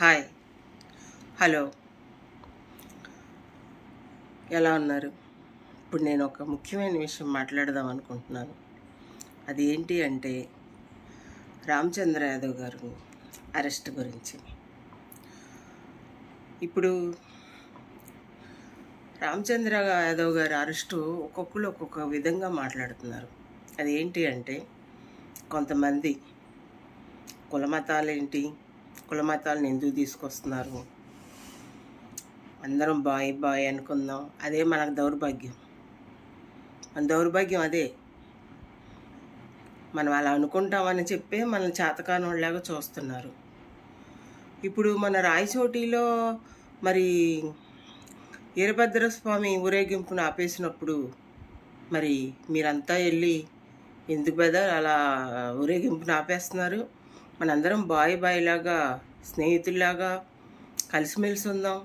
Hi. Hello. ఎలా ఉన్నారు? ఇప్పుడు నేను ఒక ముఖ్యమైన విషయం మాట్లాడదాం అనుకుంటున్నాను. అది ఏంటి అంటే రామచంద్ర యాదవ్ గారు అరెస్ట్ గురించి. ఇప్పుడు రామచంద్ర యాదవ్ గారి అరెస్టు ఒక్కొక్కరు ఒక్కొక్క విధంగా మాట్లాడుతున్నారు. అది ఏంటి అంటే కొంతమంది కులమతాలు ఏంటి కులమతాలను ఎందుకు తీసుకొస్తున్నారు? అందరం బాయ్ బాయ్ అనుకుందాం. అదే మనకు దౌర్భాగ్యం. మన దౌర్భాగ్యం అదే. మనం అలా అనుకుంటామని చెప్పే మనం చేతకానోళ్ళలాగా చూస్తున్నారు. ఇప్పుడు మన రాయచోటిలో మరి వీరభద్ర స్వామి ఊరేగింపును ఆపేసినప్పుడు మరి మీరంతా వెళ్ళి ఎందుకు బెద అలా ఊరేగింపును ఆపేస్తున్నారు? మనందరం బాయ్ బాయ్ లాగా స్నేహితుల్లాగా కలిసిమెలిసి ఉందాం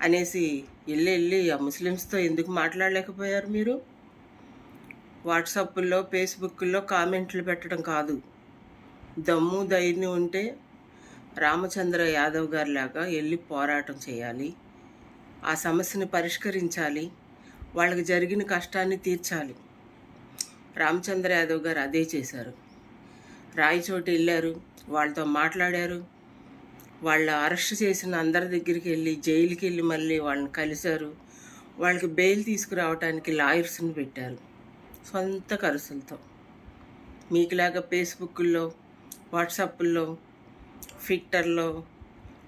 అనేసి వెళ్ళి వెళ్ళి ఆ ముస్లిమ్స్తో ఎందుకు మాట్లాడలేకపోయారు మీరు? వాట్సాప్లో ఫేస్బుక్లో కామెంట్లు పెట్టడం కాదు. దమ్ము ధైర్యం ఉంటే రామచంద్ర యాదవ్ గారిలాగా వెళ్ళి పోరాటం చేయాలి. ఆ సమస్యను పరిష్కరించాలి. వాళ్ళకి జరిగిన కష్టాన్ని తీర్చాలి. రామచంద్ర యాదవ్ గారు అదే చేశారు. రాయచోటి వెళ్ళారు వాళ్ళతో మాట్లాడారు. వాళ్ళ అరెస్ట్ చేసిన అందరి దగ్గరికి వెళ్ళి జైలుకి వెళ్ళి మళ్ళీ వాళ్ళని కలిశారు. వాళ్ళకి బెయిల్ తీసుకురావడానికి లాయర్స్ని పెట్టారు. సొంత ఖర్చులతో మీకులాగా ఫేస్బుక్లో వాట్సాప్లో ట్విట్టర్లో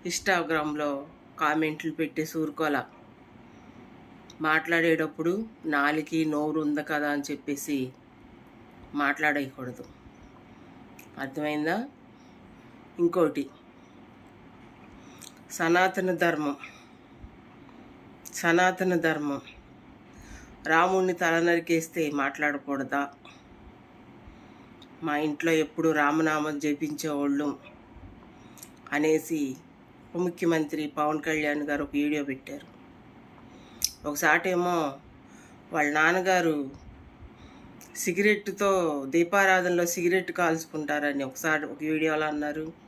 ఇన్స్టాగ్రామ్లో కామెంట్లు పెట్టే సూరుకోల. మాట్లాడేటప్పుడు నాలికి నోరు ఉంది కదా అని చెప్పేసి మాట్లాడకూడదు అర్థమైందా? ఇంకోటి. సనాతన ధర్మం. సనాతన ధర్మం. రాముణ్ణి తల నరికేస్తే మాట్లాడకూడదా? మా ఇంట్లో ఎప్పుడు రామనామం జపించేవాళ్ళు అనేసి ఉప ముఖ్యమంత్రి పవన్ కళ్యాణ్ గారు ఒక వీడియో పెట్టారు. ఒకసారి ఏమో వాళ్ళ నాన్నగారు సిగరెట్తో దీపారాధనలో సిగరెట్ కాల్చుకుంటారని ఒకసారి ఒక వీడియోలో అన్నారు.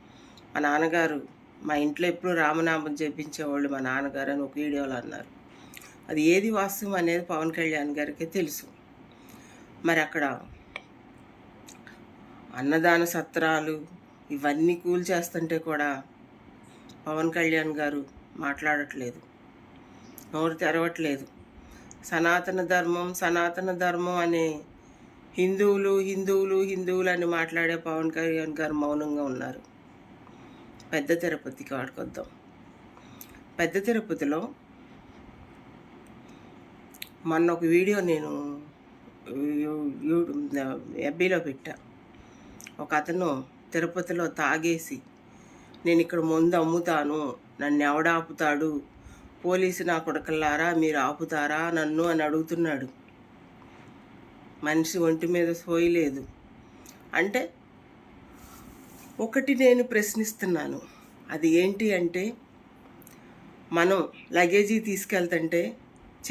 మా నాన్నగారు మా ఇంట్లో ఎప్పుడు రామనామం చేపించేవాళ్ళు మా నాన్నగారు అని ఒక వీడియోలో అన్నారు. అది ఏది వాస్తవం అనేది పవన్ కళ్యాణ్ గారికి తెలుసు. మరి అక్కడ అన్నదాన సత్రాలు ఇవన్నీ కూల్చేస్తుంటే కూడా పవన్ కళ్యాణ్ గారు మాట్లాడట్లేదు. నోరు తెరవట్లేదు. సనాతన ధర్మం సనాతన ధర్మం అనే హిందువులు హిందువులు హిందువులు అని మాట్లాడే పవన్ కళ్యాణ్ గారు మౌనంగా ఉన్నారు. పెద్ద తిరుపతికి వాడుకొద్దాం పెద్ద తిరుపతిలో మొన్న ఒక వీడియో నేను ఎబ్బీలో పెట్టా. ఒక అతను తిరుపతిలో తాగేసి నేను ఇక్కడ ముందు అమ్ముతాను నన్ను ఎవడాపుతాడు పోలీసు నా కొడకల్లారా మీరు ఆపుతారా నన్ను అని అడుగుతున్నాడు. మనిషి ఒంటి మీద సోయలేదు అంటే ఒకటి నేను ప్రశ్నిస్తున్నాను. అది ఏంటి అంటే మనం లగేజీ తీసుకెళ్తుంటే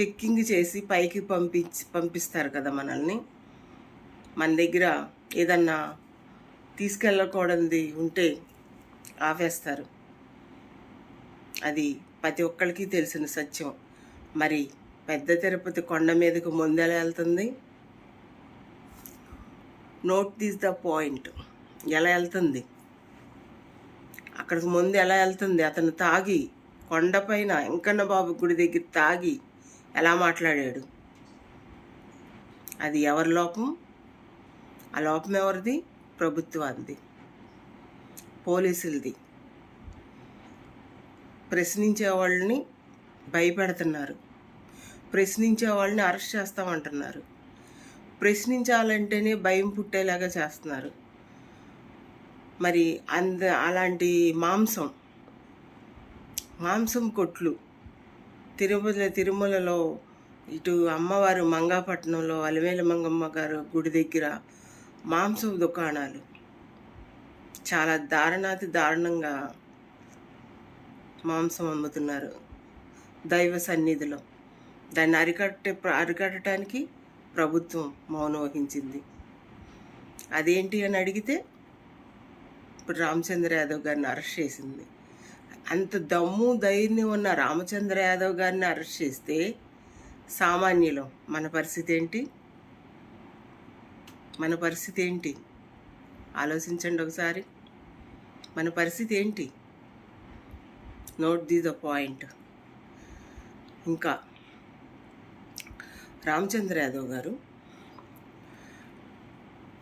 చెక్కింగ్ చేసి పైకి పంపించి పంపిస్తారు కదా మనల్ని. మన దగ్గర ఏదన్నా తీసుకెళ్ళకూడదు ఉంటే ఆపేస్తారు. అది ప్రతి ఒక్కరికి తెలిసిన సత్యం. మరి పెద్ద తిరుపతి కొండ మీదకు ముందెలా వెళ్తుంది? Note this the point. ఎలా వెళ్తుంది? అక్కడికి ముందు ఎలా వెళ్తుంది? అతను తాగి కొండపైన వెంకన్న బాబు గుడి దగ్గర తాగి ఎలా మాట్లాడాడు? అది ఎవరి లోపం? ఆ లోపం ఎవరిది? ప్రభుత్వానికి పోలీసులది. ప్రశ్నించే వాళ్ళని భయపెడుతున్నారు. ప్రశ్నించే వాళ్ళని అరెస్ట్ చేస్తామంటున్నారు. ప్రశ్నించాలంటేనే భయం పుట్టేలాగా చేస్తున్నారు. మరి అంద అలాంటి మాంసం మాంసం కొట్లు తిరుమల తిరుమలలో ఇటు అమ్మవారు మంగాపట్నంలో అలివేల మంగమ్మ గారు గుడి దగ్గర మాంసం దుకాణాలు. చాలా దారుణాతి దారుణంగా మాంసం అమ్ముతున్నారు దైవ సన్నిధిలో. దాన్ని అరికట్టే అరికట్టడానికి ప్రభుత్వం మౌనం వహించింది. అదేంటి అని అడిగితే ఇప్పుడు రామచంద్ర యాదవ్ గారిని అరెస్ట్ చేసింది. అంత దమ్ము ధైర్యం ఉన్న రామచంద్ర యాదవ్ గారిని అరెస్ట్ చేస్తే సామాన్యులు మన పరిస్థితి ఏంటి? మన పరిస్థితి ఏంటి? ఆలోచించండి ఒకసారి. మన పరిస్థితి ఏంటి? Note the the point. ఇంకా రామచంద్ర యాదవ్ గారు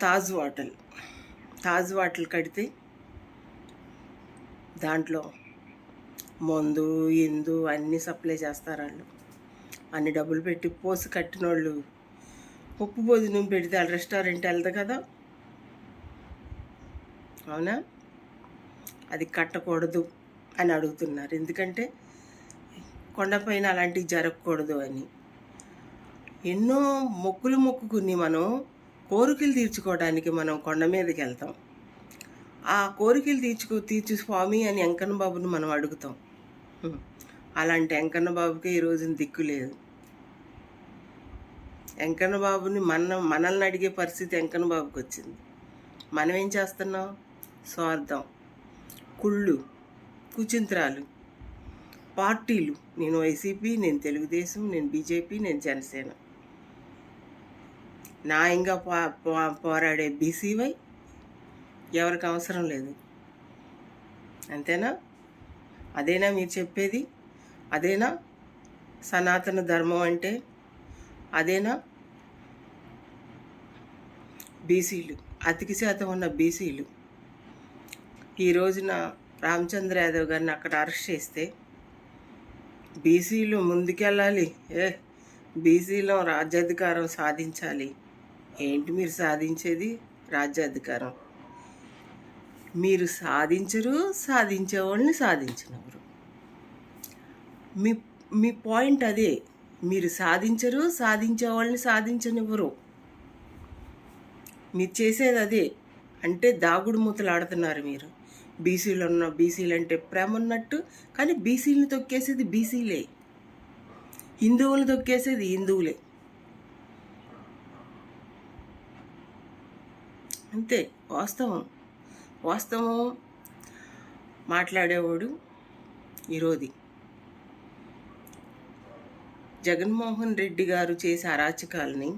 తాజ్ వాటల్ తాజ్ వాటల్ కడితే దాంట్లో మందు ఇందు అన్నీ సప్లై చేస్తారు వాళ్ళు అన్ని డబ్బులు పెట్టి పోసి కట్టిన వాళ్ళు ఉప్పు భోజనం పెడితే వాళ్ళ రెస్టారెంట్ వెళ్దు కదా. అవునా? అది కట్టకూడదు అని అడుగుతున్నారు. ఎందుకంటే కొండపైన అలాంటివి జరగకూడదు అని. ఎన్నో మొక్కులు మొక్కుకుని మనం కోరికలు తీర్చుకోవడానికి మనం కొండ మీదకి వెళ్తాం. ఆ కోరికలు తీర్చుకో తీర్చు స్వామి అని వెంకన్న బాబుని మనం అడుగుతాం. అలాంటి వెంకన్న బాబుకి ఈ రోజున దిక్కు లేదు. వెంకన్న బాబుని మన మనల్ని అడిగే పరిస్థితి వెంకన్న బాబుకి వచ్చింది మనం ఏం చేస్తున్నాం? స్వార్థం. కుళ్ళు కుచింత్రాలు పార్టీలు. నేను వైసీపీ నేను తెలుగుదేశం నేను బీజేపీ నేను జనసేన. న్యాయంగా పో పో- పోరాడే బీసీవై ఎవరికి అవసరం లేదు. అంతేనా? అదేనా మీరు చెప్పేది? అదేనా? సనాతన ధర్మం అంటే? అదేనా? బీసీలు అతికి శాతం ఉన్న బీసీలు. ఈ రోజున రామచంద్ర యాదవ్ గారిని అక్కడ అరెస్ట్ చేస్తే బీసీలు ముందుకెళ్ళాలి. ఏ బీసీలో రాజ్యాధికారం సాధించాలి. ఏంటి మీరు సాధించేది? రాజ్యాధికారం. మీరు సాధించరు సాధించే వాళ్ళని సాధించినవరు. మీ మీ పాయింట్ అదే. మీరు సాధించరు సాధించే వాళ్ళని సాధించనివ్వరు. మీరు చేసేది అదే. అంటే దాగుడు మూతలు ఆడుతున్నారు మీరు. బీసీలు ఉన్న బీసీలు అంటే ప్రేమ ఉన్నట్టు కానీ బీసీలను తొక్కేసేది బీసీలే. హిందువులు తొక్కేసేది హిందువులే. అంతే వాస్తవం. వాస్తవం మాట్లాడేవాడు ఈరోజు. జగన్మోహన్ రెడ్డి గారు చేసే అరాచకాలని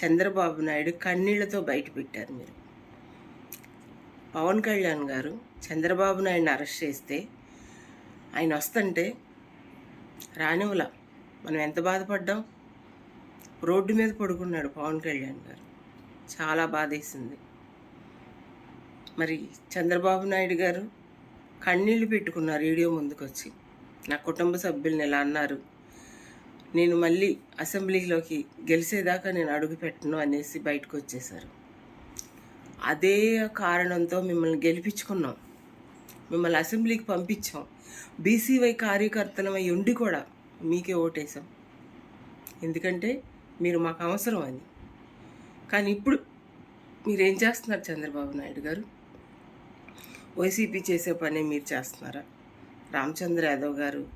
చంద్రబాబు నాయుడు కన్నీళ్ళతో బయటపెట్టారు మీరు. పవన్ కళ్యాణ్ గారు చంద్రబాబు నాయుడిని అరెస్ట్ చేస్తే ఆయన వస్తుంటే రానివ్వల. మనం ఎంత బాధపడ్డాం? రోడ్డు మీద పడుకున్నాడు పవన్ కళ్యాణ్ గారు. చాలా బాధేసింది. మరి చంద్రబాబు నాయుడు గారు కన్నీళ్ళు పెట్టుకున్నారు వీడియో ముందుకొచ్చి. నా కుటుంబ సభ్యులను ఇలా అన్నారు? నేను మళ్ళీ అసెంబ్లీలోకి గెలిచేదాకా నేను అడుగు పెట్టను అనేసి బయటకు వచ్చేశారు అదే కారణంతో మిమ్మల్ని గెలిపించుకున్నాం. మిమ్మల్ని అసెంబ్లీకి పంపించాం. బీసీవై కార్యకర్తలమై ఉండి కూడా మీకే ఓటేసాం ఎందుకంటే మీరు మాకు అవసరం అని. కానీ ఇప్పుడు మీరేం చేస్తున్నారు చంద్రబాబు నాయుడు గారు? వైసీపీ చేసే పని మీరు చేస్తున్నారా? రామచంద్ర యాదవ్ గారు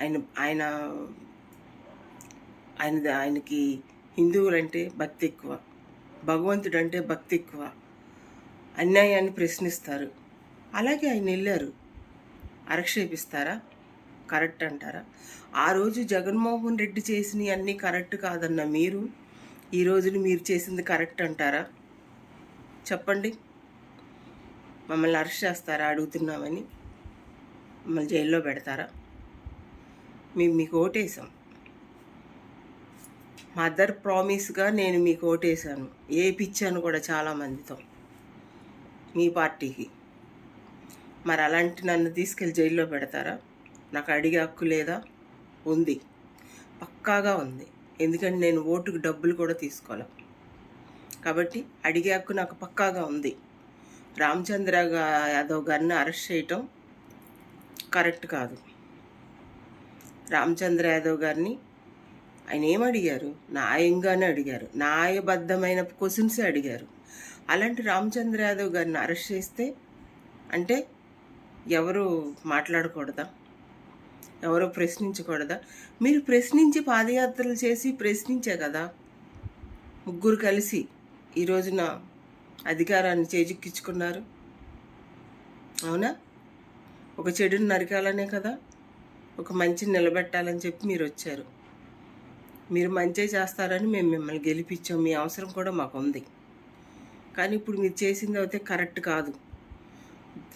ఆయన ఆయన ఆయన ఆయనకి హిందువులంటే భక్తి ఎక్కువ భగవంతుడు అంటే భక్తి ఎక్కువ అన్యాయాన్ని ప్రశ్నిస్తారు. అలాగే ఆయన వెళ్ళారు. ఆరక్షేపిస్తారా? కరెక్ట్ అంటారా? ఆ రోజు జగన్మోహన్ రెడ్డి చేసినవి అన్నీ కరెక్ట్ కాదన్న మీరు ఈ రోజున మీరు చేసింది కరెక్ట్ అంటారా? చెప్పండి. మమ్మల్ని అరెస్ట్ చేస్తారా అడుగుతున్నామని మమ్మల్ని జైల్లో పెడతారా? మేము మీకు ఓటేసాం. మదర్ ప్రామిస్గా నేను మీకు ఓటేసాను. ఏ పిచ్చాను కూడా చాలామందితో మీ పార్టీకి. మరి అలాంటి నన్ను తీసుకెళ్ళి జైల్లో పెడతారా? నాకు అడిగే హక్కు లేదా? ఉంది. పక్కాగా ఉంది. ఎందుకంటే నేను ఓటుకు డబ్బులు కూడా తీసుకోవాలి కాబట్టి అడిగే హక్కు నాకు పక్కాగా ఉంది. రామచంద్ర యాదవ్ గారిని అరెస్ట్ చేయటం కరెక్ట్ కాదు. రామచంద్ర యాదవ్ గారిని ఆయన ఏమడిగారు అడిగారు? న్యాయంగానే అడిగారు. న్యాయబద్ధమైన క్వశ్చన్సే అడిగారు. అలాంటి రామచంద్ర యాదవ్ గారిని అరెస్ట్ చేస్తే అంటే ఎవరు మాట్లాడకూడదా? ఎవరో ప్రశ్నించకూడదా? మీరు ప్రశ్నించి పాదయాత్రలు చేసి ప్రశ్నించే కదా? ముగ్గురు కలిసి ఈ రోజున అధికారాన్ని చేజిక్కించుకున్నారు. అవునా? ఒక చెడుని నరకాలనే కదా? ఒక మంచిని నిలబెట్టాలని చెప్పి మీరు వచ్చారు. మీరు మంచి చేస్తారని మేము మిమ్మల్ని గెలిపించాం. మీ అవసరం కూడా మాకు ఉంది. కానీ ఇప్పుడు మీరు చేసింది అయితే కరెక్ట్ కాదు.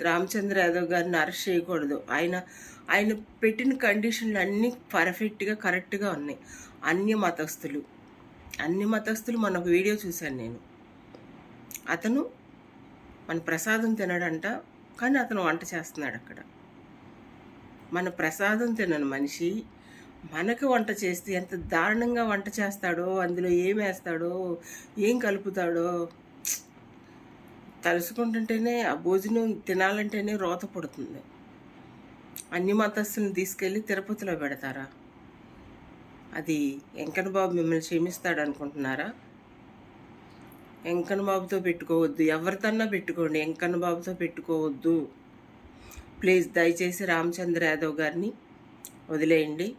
రామచంద్ర యాదవ్ గారిని అరెస్ట్ చేయకూడదు. ఆయన ఆయన పెట్టిన కండిషన్లు అన్నీ పర్ఫెక్ట్గా కరెక్ట్గా ఉన్నాయి. అన్య మతస్థులు అన్ని మతస్థులు మన ఒక వీడియో చూశాను నేను. అతను మన ప్రసాదం తినడంట కానీ అతను వంట చేస్తున్నాడు అక్కడ. మన ప్రసాదం తినని మనిషి మనకు వంట చేస్తే ఎంత దారుణంగా వంట చేస్తాడో అందులో ఏం వేస్తాడో ఏం కలుపుతాడో తలుసుకుంటుంటేనే ఆ భోజనం తినాలంటేనే రోత పడుతుంది. అన్ని మతస్థులను తీసుకెళ్ళి తిరుపతిలో పెడతారా? అది వెంకటబాబు మిమ్మల్ని క్షమిస్తాడు అనుకుంటున్నారా? వెంకన్న బాబుతో పెట్టుకోవద్దు. ఎవరితన్నా పెట్టుకోండి. వెంకన్న బాబుతో పెట్టుకోవద్దు. ప్లీజ్ దయచేసి రామచంద్ర యాదవ్ గారిని వదిలేయండి.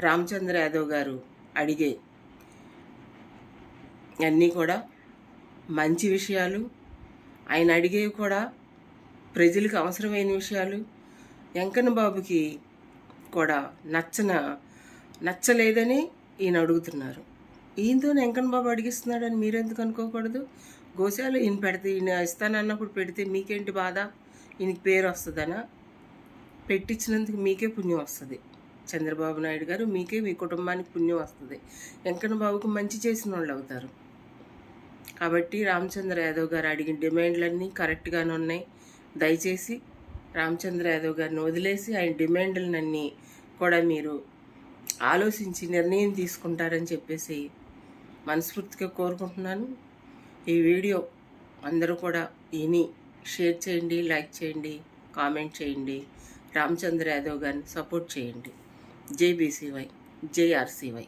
రామచంద్ర యాదవ్ గారు అడిగే అన్నీ కూడా మంచి విషయాలు. ఆయన అడిగేవి కూడా ప్రజలకు అవసరమైన విషయాలు. వెంకన్న బాబుకి కూడా నచ్చన నచ్చలేదని ఈయన అడుగుతున్నారు. ఈయనతో వెంకన్న బాబు అడిగిస్తున్నాడని మీరెందుకు అనుకోకూడదు? గోశాల ఈయన పెడితే ఈయన ఇస్తానన్నప్పుడు పెడితే మీకేంటి బాధ? ఈయనకి పేరు వస్తుందనా? పెట్టించినందుకు మీకే పుణ్యం వస్తుంది. చంద్రబాబు నాయుడు గారు మీకే మీ కుటుంబానికి పుణ్యం వస్తుంది. వెంకన్న బాబుకు మంచి చేసిన వాళ్ళు అవుతారు. కాబట్టి రామచంద్ర యాదవ్ గారు అడిగిన డిమాండ్లన్నీ కరెక్ట్గానే ఉన్నాయి. దయచేసి రామచంద్ర యాదవ్ గారిని వదిలేసి ఆయన డిమాండ్లన్నీ కూడా మీరు ఆలోచించి నిర్ణయం తీసుకుంటారని చెప్పేసి మనస్ఫూర్తిగా కోరుకుంటున్నాను. ఈ వీడియో అందరూ కూడా విని షేర్ చేయండి లైక్ చేయండి కామెంట్ చేయండి. రామచంద్ర యాదవ్ గారిని సపోర్ట్ చేయండి. జై బీసీవై జై ఆర్సీవై.